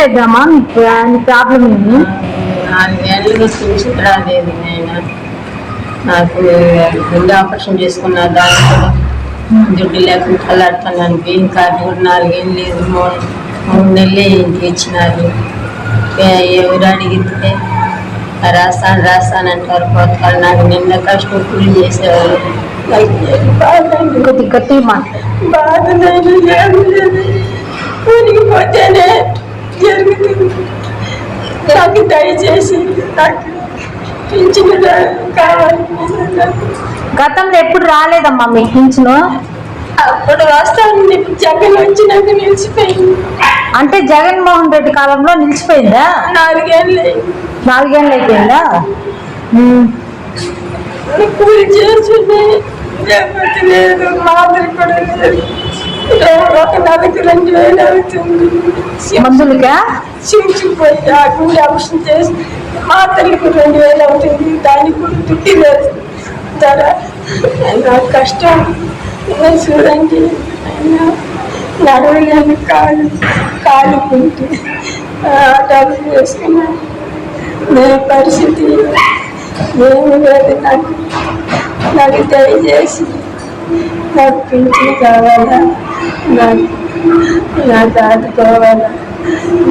పెద్దమ్మా మీ మీ ప్రాబ్లం ఏంటి నాలుగేళ్ళుగా పింఛన్ రాలేదు నేను నాకు గుండె ఆపరేషన్ చేసుకున్న కూడా దుడ్డు లేకుండా కల్లాడుతున్నాను బియ్యం కార్డు కూడా నాలుగేళ్ళు లేదు మూడు మూడు నెలలే ఇంటికి ఇచ్చినారు ఎవరు అడిగితే రాస్తాను రాస్తాను అంటారు పోతారు నాకు నిన్న కష్టం కూలి నాకు మాట్లాడు బాధ నేను ఏం లేదు ఊరికి పోతేనే జరుగుతుంది నాకు దయచేసి నాకు పింఛను రా- కావాలి. నాకు గతంలో ఎప్పుడు రాలేదమ్మా మీ పింఛను? అప్పుడు వస్తాను జగన్ వచ్చినాక నిలిచిపోయింది. అంటే జగన్మోహన్ రెడ్డి కాలంలో నిలిచిపోయిందా? నాలుగేళ్ళు నాలుగేళ్ళు అయిపోయిందా. కూలి చేస్తుంది లేకపోతే లేదు మాదిరి కూడా లేదు. ఒక నెలకు రెండు వేలు అవుతుంది మందులకా చించిపోయి ఆ గుండె ఆపరేషన్ చేసి మా తల్లికి రెండు వేలు అవుతుంది దానికి కూడా తుట్టి లేదు ధర నాకు కష్టం చూడండి అయినా నడవలేని కాలు కాలు కుంటి డబ్బు వేసుకున్నాను నేను పరిస్థితి ఏమి లేదు నాకు నాకు దయచేసి నాకు పింఛన్ కావాలా? నా నాకు ఆదుకోవాలా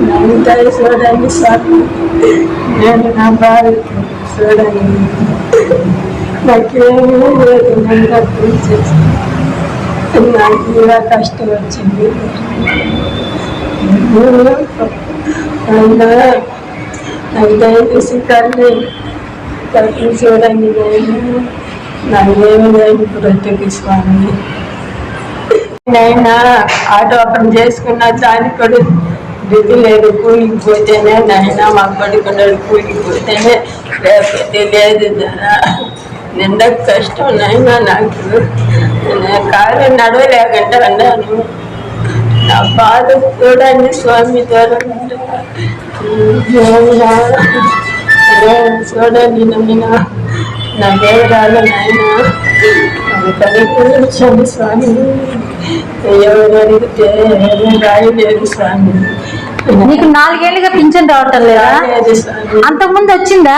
నన్ను చూడండి స్వామి. నేను నా బాధ చూడండి. నాకేమీ లేదు నన్ను రప్పించేసి నాకు ఇలా కష్టం వచ్చింది. అయినా నాకు దయచేసి తల్లి తల్లి చూడండి నేను. నాకేమి లేదు బ్రతికి స్వామి. నైనా ఆటో అప్పుడు చేసుకున్న దానికి కూడా దిగు లేదు. కూలికి పోతేనే నైనా మా పడుకున్నాడు కూలికి పోతేనే లేకపోతే లేదు ధర నిండా కష్టం నైనా నాకు. నేను కాలు అన్నాను నా బాధ చూడండి స్వామి ద్వారా చూడండి నమ్మినా నా దేవరాలు నాయన స్వామి. రాయలేదు నీకు నాలుగేళ్ళుగా పింఛన్ రావటం లేదా? అంతకుముందు వచ్చిందా?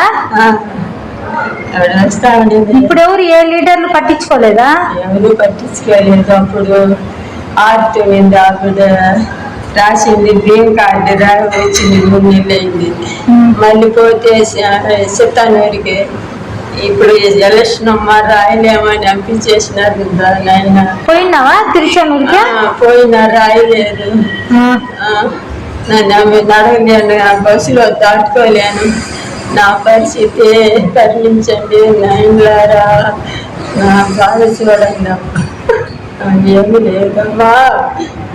ఇప్పుడు ఎవరు ఏ లీడర్లు పట్టించుకోలేదా? ఎవరు పట్టించుకోలేదు అప్పుడు మీద ఆవిడ రాసింది గ్రీన్ కార్డు రా వచ్చింది మూడు నెలలు అయింది. మళ్ళీ పోతే చిత్తానూరికి ఇప్పుడు ఎలక్షన్ అమ్మ రాయలేమని కదా నాయన. పోయినావా తిరుచానూరుకి పోయినా రాయలేదు. నన్ను నడవలేను ఆ బస్సులో దాటుకోలేను. నా పరిస్థితి కరుణించండి నాయనలారా. నా బాధ చూడండి. ఏమీ లేదమ్మా.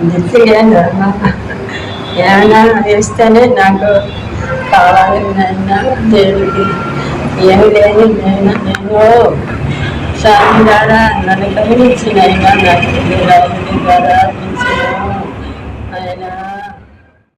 నెత్తిలేదమ్మా ఏమైనా వేస్తేనే నాకు కావాలి నాయన దేవుడికి. ఏమి లేదు నాయన నేను స్వామి ద్వారా నన్ను కరుణించిన ఆయన నాకు రాయుడి ద్వారా ఆయన